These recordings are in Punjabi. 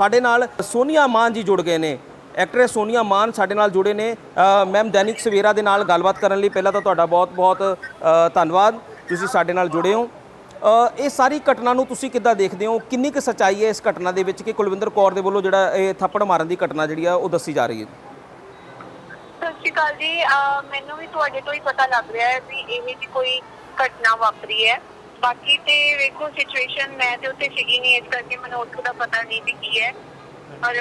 ਸਾਡੇ ਨਾਲ ਸੋਨੀਆ ਮਾਨ ਜੀ ਜੁੜ ਗਏ ਨੇ। ਐਕਟਰੈਸ ਸੋਨੀਆ ਮਾਨ ਸਾਡੇ ਨਾਲ ਜੁੜੇ ਨੇ। ਮੈਮ ਦੈਨਿਕ ਸਵੇਰਾ ਦੇ ਨਾਲ ਗੱਲਬਾਤ ਕਰਨ ਲਈ ਪਹਿਲਾਂ ਤਾਂ ਤੁਹਾਡਾ ਬਹੁਤ-ਬਹੁਤ ਧੰਨਵਾਦ। ਤੁਸੀਂ ਸਾਡੇ ਨਾਲ ਜੁੜੇ ਹੋ। ਇਹ ਸਾਰੀ ਘਟਨਾ ਨੂੰ ਤੁਸੀਂ ਕਿੱਦਾਂ ਦੇਖਦੇ ਹੋ? ਕਿੰਨੀ ਕੁ ਸੱਚਾਈ ਹੈ ਇਸ ਘਟਨਾ ਦੇ ਵਿੱਚ ਕਿ ਕੁਲਵਿੰਦਰ ਕੌਰ ਦੇ ਵੱਲੋਂ ਜਿਹੜਾ ਇਹ ਥੱਪੜ ਮਾਰਨ ਦੀ ਘਟਨਾ ਜਿਹੜੀ ਆ, ਉਹ ਦੱਸੀ ਜਾ ਰਹੀ ਹੈ? ਸਤਿ ਸ਼੍ਰੀ ਅਕਾਲ ਜੀ। ਮੈਨੂੰ ਵੀ ਤੁਹਾਡੇ ਤੋਂ ਹੀ ਪਤਾ ਲੱਗ ਰਿਹਾ ਹੈ ਵੀ ਇਹ ਜੀ ਕੋਈ ਘਟਨਾ ਵਾਪਰੀ ਹੈ। ਬਾਕੀ ਤੇ ਵੇਖੋ ਸਿਚੁਏਸ਼ਨ ਮੈਂ ਤੇ ਉੱਥੇ ਸੀਗੀ ਨਹੀਂ ਇਸ ਕਰਕੇ ਮੈਨੂੰ ਉੱਥੋਂ ਦਾ ਪਤਾ ਨਹੀਂ ਵੀ ਕੀ ਹੈ। ਔਰ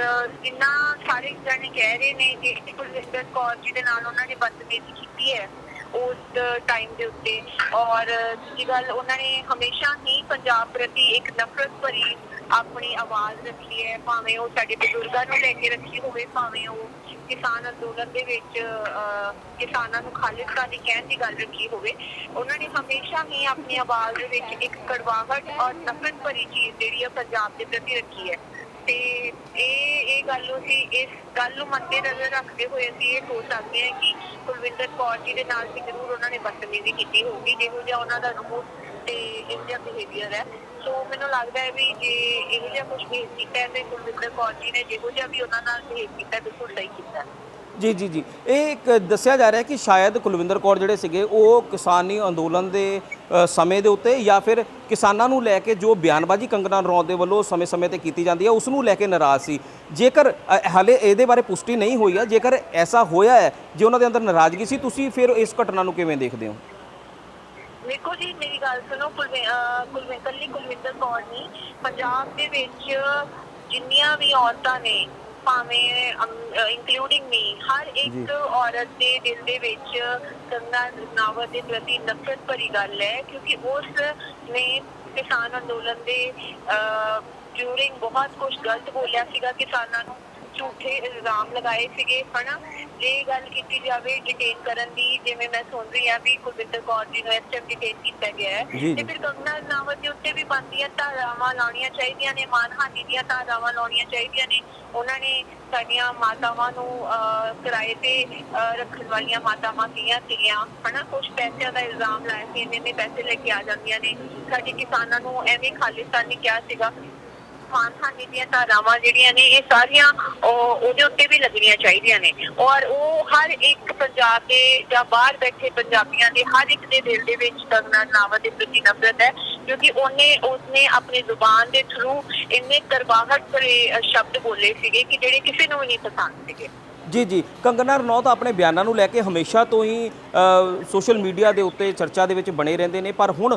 ਜਿੰਨਾ ਸਾਰੇ ਜਣੇ ਕਹਿ ਰਹੇ ਨੇ ਕਿ ਕੁਲਵਿੰਦਰ ਕੌਰ ਜੀ ਦੇ ਨਾਲ ਉਹਨਾਂ ਨੇ ਬਦਤਮੀਜ਼ੀ ਕੀਤੀ ਹੈ ਉਸ ਟਾਈਮ ਦੇ ਉੱਤੇ। ਔਰ ਦੂਜੀ ਗੱਲ, ਉਹਨਾਂ ਨੇ ਹਮੇਸ਼ਾ ਹੀ ਪੰਜਾਬ ਪ੍ਰਤੀ ਇੱਕ ਨਫ਼ਰਤ ਭਰੀ ਆਪਣੀ ਆਵਾਜ਼ ਰੱਖੀ ਹੈ। ਭਾਵੇਂ ਉਹ ਸਾਡੇ ਬਜ਼ੁਰਗਾਂ ਨੂੰ ਲੈ ਕੇ ਰੱਖੀ ਹੋਵੇ, ਭਾਵੇਂ ਉਹ ਕਿਸਾਨ ਅੰਦੋਲਨ ਦੇ ਵਿੱਚ ਕਿਸਾਨਾਂ ਨੂੰ ਖਾਲਿਸਤਾਨੀ ਕਹਿਣ ਦੀ ਗੱਲ ਰੱਖੀ ਹੋਵੇ, ਉਹਨਾਂ ਨੇ ਹਮੇਸ਼ਾ ਹੀ ਆਪਣੀ ਆਵਾਜ਼ ਦੇ ਵਿੱਚ ਇੱਕ ਕੜਵਾਹਟ ਔਰ ਨਫ਼ਰਤ ਭਰੀ ਚੀਜ਼ ਜਿਹੜੀ ਹੈ ਪੰਜਾਬ ਦੇ ਪ੍ਰਤੀ ਰੱਖੀ ਹੈ। ਤੇ ਇਹ ਇਹ ਗੱਲ ਨੂੰ ਅਸੀਂ ਇਸ ਗੱਲ ਨੂੰ ਮੰਦੇ ਨਜ਼ਰ ਰੱਖਦੇ ਹੋਏ ਅਸੀਂ ਇਹ ਸੋਚ ਸਕਦੇ ਹਾਂ ਕਿ ਕੁਲਵਿੰਦਰ ਕੌਰ ਜੀ ਦੇ ਨਾਲ ਵੀ ਜ਼ਰੂਰ ਉਹਨਾਂ ਨੇ ਬਦਤਮੀਜ਼ੀ ਕੀਤੀ ਹੋਊਗੀ, ਜਿਹੋ ਜਿਹਾ ਉਹਨਾਂ ਦਾ ਰੂਪ ਤੇ ਇਹੋ ਜਿਹਾ ਬਿਹੇਵੀਅਰ ਹੈ। ਸੋ ਮੈਨੂੰ ਲੱਗਦਾ ਹੈ ਵੀ ਜੇ ਇਹੋ ਜਿਹਾ ਕੁਝ ਵੀ ਕੀਤਾ ਹੈ ਤੇ ਕੁਲਵਿੰਦਰ ਕੌਰ ਜੀ ਨੇ ਜਿਹੋ ਜਿਹਾ ਵੀ ਉਹਨਾਂ ਨਾਲ ਬਿਹੇਵ ਕੀਤਾ ਬਿਲਕੁਲ ਸਹੀ ਕੀਤਾ ਜੀ ਜੀ ਜੀ। ਇਹ ਇੱਕ ਦੱਸਿਆ ਜਾ ਰਿਹਾ ਕਿ ਸ਼ਾਇਦ ਕੁਲਵਿੰਦਰ ਕੌਰ ਜਿਹੜੇ ਸੀਗੇ, ਉਹ ਕਿਸਾਨੀ ਅੰਦੋਲਨ ਦੇ ਸਮੇਂ ਦੇ ਉੱਤੇ ਜਾਂ ਫਿਰ ਕਿਸਾਨਾਂ ਨੂੰ ਲੈ ਕੇ ਜੋ ਬਿਆਨਬਾਜ਼ੀ ਕੰਗਨਾ ਰਣੌਤ ਦੇ ਵੱਲੋਂ ਸਮੇਂ-ਸਮੇਂ ਤੇ ਕੀਤੀ ਜਾਂਦੀ ਹੈ, ਉਸ ਨੂੰ ਲੈ ਕੇ ਨਾਰਾਜ਼ ਸੀ। ਜੇਕਰ ਹਾਲੇ ਇਹਦੇ ਬਾਰੇ ਪੁਸ਼ਟੀ ਨਹੀਂ ਹੋਈ ਹੈ ਜੇਕਰ ਐਸਾ ਹੋਇਆ ਹੈ, ਜੇ ਉਹਨਾਂ ਦੇ ਅੰਦਰ ਨਾਰਾਜ਼ਗੀ ਸੀ, ਤੁਸੀਂ ਫਿਰ ਇਸ ਘਟਨਾ ਨੂੰ ਕਿਵੇਂ ਦੇਖਦੇ ਹੋ? ਵੇਖੋ ਜੀ, ਮੇਰੀ ਗੱਲ ਸੁਣੋ, ਕੁਲਵਿੰ- ਅਹ ਕੁਲਵਿੰਦਰ ਕੌਰ ਨਹੀਂ। ਪੰਜਾਬ ਦੇ ਵਿੱਚ ਜਿੰਨੀਆਂ ਵੀ ਔਰਤਾਂ ਨੇ ਭਾਵੇਂ ਇਨਕਲੂਡਿੰਗ ਮੀ ਹਰ ਇੱਕ ਔਰਤ ਦੇ ਦਿਲ ਦੇ ਵਿੱਚ ਕੰਗਨਾ ਰਣਾਵਤ ਦੇ ਪ੍ਰਤੀ ਨਫ਼ਰਤ ਭਰੀ ਗੱਲ ਹੈ ਕਿਉਂਕਿ ਉਸ ਨੇ ਕਿਸਾਨ ਅੰਦੋਲਨ ਦੇ ਡਿਊਰਿੰਗ ਬਹੁਤ ਕੁਝ ਗਲਤ ਬੋਲਿਆ ਸੀਗਾ ਕਿਸਾਨਾਂ ਨੂੰ। ਝੂਠੇ ਇਲਜ਼ਾਮ ਲਗਾਏ ਸੀਗੇ ਹਨਾ? ਜੇ ਗੱਲ ਕੀਤੀ ਜਾਵੇ ਡਿਟੇਨ ਕਰਨ ਦੀ ਜਿਵੇਂ ਮੈਂ ਸੁਣ ਰਹੀ ਹਾਂ ਵੀ ਕੁਲਵਿੰਦਰ ਕੌਰ ਜੀ ਨੂੰ ਇਸ ਟਾਈਮ ਡਿਟੇਨ ਕੀਤਾ ਗਿਆ ਹੈ। ਤੇ ਫਿਰ ਕੰਗਨਾ ਰਣਾਵਤ ਦੇ ਉੱਤੇ ਵੀ ਬੰਦੀਆਂ ਧਾਰਾਵਾਂ ਲਾਉਣੀਆਂ ਚਾਹੀਦੀਆਂ ਨੇ ਮਾਨਹਾਨੀ ਦੀਆਂ ਧਾਰਾਵਾਂ ਲਾਉਣੀਆਂ ਚਾਹੀਦੀਆਂ ਨੇ। ਉਹਨਾਂ ਨੇ ਸਾਡੀਆਂ ਮਾਤਾਵਾਂ ਨੂੰ ਕਿਰਾਏ ਤੇ ਰੱਖਣ ਵਾਲੀਆਂ ਮਾਤਾਵਾਂ ਕੀਆਂ ਸੀਗੀਆਂ ਹਨਾ? ਕੁਝ ਪੈਸਿਆਂ ਦਾ ਇਲਜ਼ਾਮ ਲਾਇਆ ਸੀ ਇੰਨੇ ਪੈਸੇ ਲੈ ਕੇ ਆ ਜਾਂਦੀਆਂ ਨੇ। ਸਾਡੇ ਕਿਸਾਨਾਂ ਨੂੰ ਐਵੇਂ ਖਾਲਿਸਤਾਨੀ ਕਿਹਾ ਸੀਗਾ ਮਾਨਹਾਨੀ ਦੀਆਂ ਧਾਰਾਵਾਂ ਜਿਹੜੀਆਂ ਨੇ, ਇਹ ਸਾਰੀਆਂ ਉਹਦੇ ਉੱਤੇ ਵੀ ਲੱਗਣੀਆਂ ਚਾਹੀਦੀਆਂ ਨੇ। ਔਰ ਉਹ ਹਰ ਇੱਕ ਪੰਜਾਬ ਦੇ ਜਾਂ ਬਾਹਰ ਬੈਠੇ ਪੰਜਾਬੀਆਂ ਦੇ ਹਰ ਇੱਕ ਦੇ ਦਿਲ ਦੇ ਵਿੱਚ ਕੰਗਨਾ ਰਣਾਵਤ ਦੇ ਪ੍ਰਤੀ ਨਫ਼ਰਤ ਹੈ, ਕਿਉਂਕਿ ਉਹਨੇ, ਉਸਨੇ ਆਪਣੀ ਜ਼ੁਬਾਨ ਦੇ ਥਰੂ ਇੰਨੇ ਕਰਵਾਹਟ ਭਰੇ ਸ਼ਬਦ ਬੋਲੇ ਸੀਗੇ ਕਿ ਜਿਹੜੇ ਕਿਸੇ ਨੂੰ ਵੀ ਨਹੀਂ ਪਸੰਦ ਸੀਗੇ। ਜੀ ਜੀ। ਕੰਗਨਾ ਰਣੌਤ ਆਪਣੇ ਬਿਆਨਾਂ ਨੂੰ ਲੈ ਕੇ ਹਮੇਸ਼ਾ ਤੋਂ ਹੀ ਸੋਸ਼ਲ ਮੀਡੀਆ ਦੇ ਉੱਤੇ ਚਰਚਾ ਦੇ ਵਿੱਚ ਬਣੇ ਰਹਿੰਦੇ ਨੇ। ਪਰ ਹੁਣ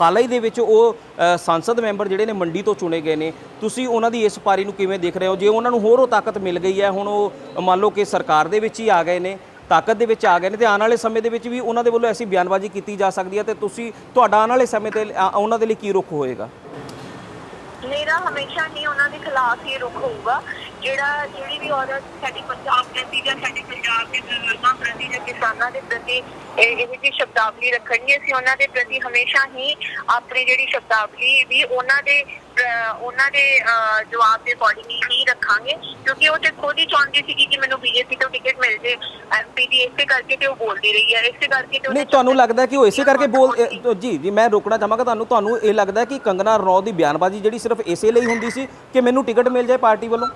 ਹਾਲ ਹੀ ਦੇ ਵਿੱਚ ਉਹ ਸੰਸਦ ਮੈਂਬਰ ਜਿਹੜੇ ਨੇ ਮੰਡੀ ਤੋਂ ਚੁਣੇ ਗਏ ਨੇ। ਤੁਸੀਂ ਉਹਨਾਂ ਦੀ ਇਸ ਪਾਰੀ ਨੂੰ ਕਿਵੇਂ ਦੇਖ ਰਹੇ ਹੋ? ਜੇ ਉਹਨਾਂ ਨੂੰ ਹੋਰ ਉਹ ਤਾਕਤ ਮਿਲ ਗਈ ਹੈ, ਹੁਣ ਉਹ ਮੰਨ ਲਓ ਕਿ ਸਰਕਾਰ ਦੇ ਵਿੱਚ ਹੀ ਆ ਗਏ ਨੇ, ਤਾਕਤ ਦੇ ਵਿੱਚ ਆ ਗਏ ਨੇ ਤੇ ਆਉਣ ਵਾਲੇ ਸਮੇਂ ਦੇ ਵਿੱਚ ਵੀ ਉਹਨਾਂ ਦੇ ਵੱਲੋਂ ਐਸੀ ਬਿਆਨਬਾਜ਼ੀ ਕੀਤੀ ਜਾ ਸਕਦੀ ਹੈ ਤੇ ਤੁਸੀਂ, ਤੁਹਾਡਾ ਆਉਣ ਵਾਲੇ ਸਮੇਂ ਤੇ ਉਹਨਾਂ ਦੇ ਲਈ ਕੀ ਰੁਖ ਹੋਏਗਾ? ਮੇਰਾ ਹਮੇਸ਼ਾ ਹੀ ਉਹਨਾਂ ਦੇ ਖਿਲਾਫ ਹੀ ਰੁਖ ਹੋਊਗਾ। ਜਿਹੜਾ ਜਿਹੜੀ ਵੀ ਔਰਤ ਸਾਡੀ ਪੰਜਾਬ ਪ੍ਰਤੀ ਜਾਂ ਸਾਡੇ ਪੰਜਾਬ ਦੇ ਬਜ਼ੁਰਗਾਂ ਪ੍ਰਤੀ ਜਾਂ ਕਿਸਾਨਾਂ ਦੇ ਪ੍ਰਤੀ ਇਹ ਇਹ ਜਿਹੀ ਸ਼ਬਦਾਵਲੀ ਰੱਖਣਗੇ ਅਸੀਂ ਉਹਨਾਂ ਦੇ ਪ੍ਰਤੀ ਹਮੇਸ਼ਾ ਹੀ ਆਪਣੀ ਜਿਹੜੀ ਸ਼ਬਦਾਵਲੀ ਵੀ ਉਹਨਾਂ ਦੇ ਅਹ, ਉਹਨਾਂ ਦੇ ਅਹ, ਜਵਾਬ ਦੇ ਅਕੋਰਡਿੰਗ ਹੀ ਰੱਖਾਂਗੇ ਕਿਉਂਕਿ ਉਹ ਤੇ ਖੁਦ ਹੀ ਚਾਹੁੰਦੀ ਸੀ ਕਿ ਮੈਨੂੰ ਬੀਜੇਪੀ ਤੋਂ ਟਿਕਟ ਮਿਲ ਜੇ ਐਮਪੀ ਦੀ ਇਸੇ ਕਰਕੇ ਤੇ ਉਹ ਬੋਲਦੀ ਰਹੀ ਹੈ ਇਸੇ ਕਰਕੇ ਤੇ ਉਹਨੇ ਨਹੀਂ ਤੁਹਾਨੂੰ ਲੱਗਦਾ ਕਿ ਉਹ ਇਸੇ ਕਰਕੇ ਬੋਲ ਅ, ਜੀ ਜੀ ਮੈਂ ਰੋਕਣਾ ਚਾਹਾਂਗਾ ਤੁਹਾਨੂੰ ਤੁਹਾਨੂੰ ਇਹ ਲੱਗਦਾ ਕਿ ਕੰਗਨਾ ਰਣੌਤ ਦੀ ਬਿਆਨਬਾਜ਼ੀ ਜਿਹੜੀ ਸਿਰਫ ਇਸੇ ਲਈ ਹੁੰਦੀ ਸੀ ਕਿ ਮੈਨੂੰ ਟਿਕਟ ਮਿਲ ਜਾਏ ਪਾਰਟੀ ਵੱਲੋਂ?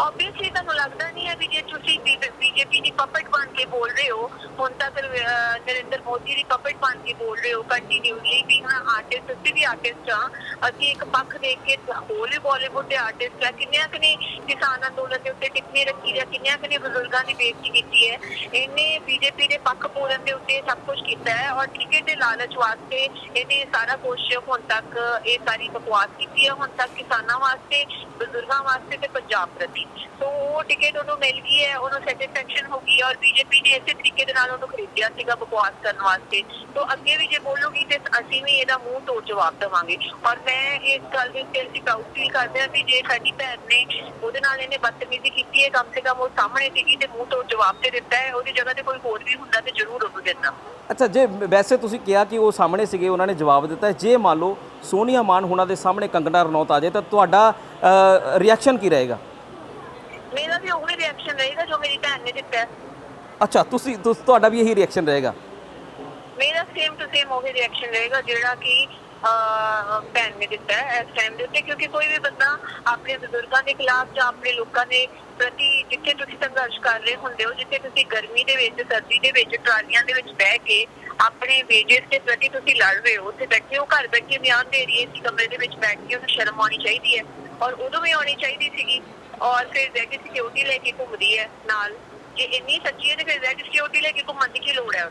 ਆਬਵੀਅਸਲੀ ਤੁਹਾਨੂੰ ਲੱਗਦਾ ਨਹੀਂ ਹੈ ਵੀ ਜੇ ਤੁਸੀਂ ਬੀਜੇਪੀ ਦੀ ਪਪਟ ਬਣ ਕੇ ਬੋਲ ਰਹੇ ਹੋ, ਹੁਣ ਤੱਕ ਨਰਿੰਦਰ ਮੋਦੀ ਦੀ ਪਪਟ ਬਣ ਕੇ ਬੋਲ ਰਹੇ ਹੋ ਕੰਟੀਨਿਊਲੀ ਵੀ ਹਾਂ ਆਰਟਿਸਟ ਅਸੀਂ ਵੀ ਆਰਟਿਸਟ ਆ ਅਸੀਂ ਇੱਕ ਪੱਖ ਦੇਖ ਕੇ ਹੋਰ ਬਾਲੀਵੁੱਡ ਦੇ ਆਰਟਿਸਟ ਆ, ਕਿੰਨਿਆਂ ਕੁ ਕਿਸਾਨ ਅੰਦੋਲਨ ਦੇ ਉੱਤੇ ਟਿੱਪਣੀ ਰੱਖੀ ਹੈ ਕਿੰਨਿਆਂ ਕੁ ਨੇ ਬਜ਼ੁਰਗਾਂ ਦੀ ਬੇਇੱਜ਼ਤੀ ਕੀਤੀ ਹੈ, ਇਹਨੇ ਬੀਜੇਪੀ ਦੇ ਪੱਖ ਬੋਲਣ ਦੇ ਉੱਤੇ ਸਭ ਕੁਝ ਕੀਤਾ ਹੈ ਔਰ ਟਿਕਟ ਦੇ ਲਾਲਚ ਵਾਸਤੇ ਇਹਨੇ ਸਾਰਾ ਕੁਝ ਹੁਣ ਤੱਕ ਇਹ ਸਾਰੀ ਬਕਵਾਸ ਕੀਤੀ ਹੈ, ਹੁਣ ਤੱਕ ਕਿਸਾਨਾਂ ਵਾਸਤੇ, ਬਜ਼ੁਰਗਾਂ ਵਾਸਤੇ ਤੇ ਪੰਜਾਬ ਪ੍ਰਤੀ। ਸੋ ਉਹ ਟਿਕਟ ਉਹਨੂੰ ਮਿਲ ਗਈ ਹੈ, ਉਹਨੂੰ ਸੈਟੀਸਫੈਕਸ਼ਨ ਹੋ ਗਈ ਔਰ ਬੀਜੇਪੀ ਨੇ ਇਸੇ ਤਰੀਕੇ ਦੇ ਨਾਲ ਉਹਨੂੰ ਖਰੀਦਿਆ ਸੀਗਾ ਬਕਵਾਸ ਕਰਨ ਵਾਸਤੇ। ਸੋ ਅੱਗੇ ਵੀ ਜੇ ਬੋਲੂਗੀ ਤੇ ਅਸੀਂ ਵੀ ਇਹਦਾ ਮੂੰਹ ਤੋੜ ਜਵਾਬ ਦੇਵਾਂਗੇ। ਔਰ ਮੈਂ ਇਸ ਗੱਲ ਦੇ ਉੱਤੇ ਅਸੀਂ ਪ੍ਰਾਊਡ ਫੀਲ ਕਰਦੇ ਹਾਂ ਵੀ ਜੇ ਸਾਡੀ ਭੈਣ ਨੇ ਉਹਦੇ ਨਾਲ ਇਹਨੇ ਬਦਤਮੀਜ਼ੀ ਕੀਤੀ ਹੈ, ਕਮ ਸੇ ਕਮ ਉਹ ਸਾਹਮਣੇ ਸੀਗੀ ਤੇ ਮੂੰਹ ਤੋੜ ਜਵਾਬ ਤੇ ਦਿੱਤਾ ਹੈ, ਉਹਦੀ ਜਗ੍ਹਾ ਤੇ ਕੋਈ ਹੋਰ ਵੀ ਹੁੰਦਾ ਤੇ ਜ਼ਰੂਰ ਉਹਨੂੰ ਦਿੰਦਾ ਅੱਛਾ, ਜੇ ਵੈਸੇ ਤੁਸੀਂ ਕਿਹਾ ਕਿ ਉਹ ਸਾਹਮਣੇ ਸੀਗੇ, ਉਹਨਾਂ ਨੇ ਜਵਾਬ ਦਿੱਤਾ ਹੈ। ਜੇ ਮੰਨ ਲਓ ਸੋਨੀਆ ਮਾਨ ਹੁਣਾਂ ਦੇ ਸਾਹਮਣੇ ਕੰਗਨਾ ਰਣੌਤ ਆ ਜਾਏ, ਤਾਂ ਤੁਹਾਡਾ ਰਿਐਕਸ਼ਨ ਕੀ ਰਹੇਗਾ? ਰਿਐਕਸ਼ਨ ਰਹੇਗਾ ਜੋ ਮੇਰੀ ਭੈਣ ਨੇ ਦਿੱਤਾ ਹੈ। ਅੱਛਾ ਤੁਸੀਂ ਤੁਸ- ਤੁਹਾਡਾ ਵੀ ਇਹੀ ਰਿਐਕਸ਼ਨ ਰਹੇਗਾ? ਮੇਰਾ ਸੇਮ ਟੂ ਸੇਮ ਉਹੀ ਰਿਐਕਸ਼ਨ ਰਹੇਗਾ ਜਿਹੜਾ ਕਿ ਅਹ, ਭੈਣ ਨੇ ਦਿੱਤਾ ਹੈ ਇਸ ਟਾਈਮ ਦੇ ਉੱਤੇ ਕਿਉਂਕਿ ਕੋਈ ਵੀ ਬੰਦਾ ਆਪਣੇ ਬਜ਼ੁਰਗਾਂ ਦੇ ਖਿਲਾਫ ਜਾਂ ਆਪਣੇ ਲੋਕਾਂ ਦੇ ਪ੍ਰਤੀ ਜਿੱਥੇ ਤੁਸੀਂ ਸੰਘਰਸ਼ ਕਰ ਰਹੇ ਹੁੰਦੇ ਹੋ ਜਿੱਥੇ ਤੁਸੀਂ ਗਰਮੀ ਦੇ ਵਿੱਚ ਸਰਦੀ ਦੇ ਵਿੱਚ ਟਰਾਲੀਆਂ ਦੇ ਵਿੱਚ ਬਹਿ ਕੇ ਆਪਣੇ ਵੇਜਸ ਦੇ ਪ੍ਰਤੀ ਤੁਸੀਂ ਲੜ ਰਹੇ ਹੋ ਉੱਥੇ ਬੈਠੇ ਹੋ ਘਰ ਬੈਠੇ ਬਿਆਨ ਦੇ ਰਹੀ ਹੈ ਕਮਰੇ ਦੇ ਵਿੱਚ ਬੈਠ ਕੇ ਉਹਨੂੰ ਸ਼ਰਮ ਆਉਣੀ ਚਾਹੀਦੀ ਹੈ। ਔਰ ਉਦੋਂ ਵੀ ਆਉਣੀ ਚਾਹੀਦੀ ਸੀਗੀ। ਔਰ ਫਿਰ ਰੈਡ ਸਿਕਿਉਰਿਟੀ ਲੈ ਕੇ ਘੁੰਮਦੀ ਹੈ ਨਾਲ। ਜੇ ਇੰਨੀ ਸੱਚੀ ਹੈ ਤੇ ਫਿਰ ਰੈਡ ਸਿਕਿਉਰਿਟੀ ਲੈ ਕੇ ਘੁੰਮਣ ਦੀ ਕੀ ਲੋੜ ਹੈ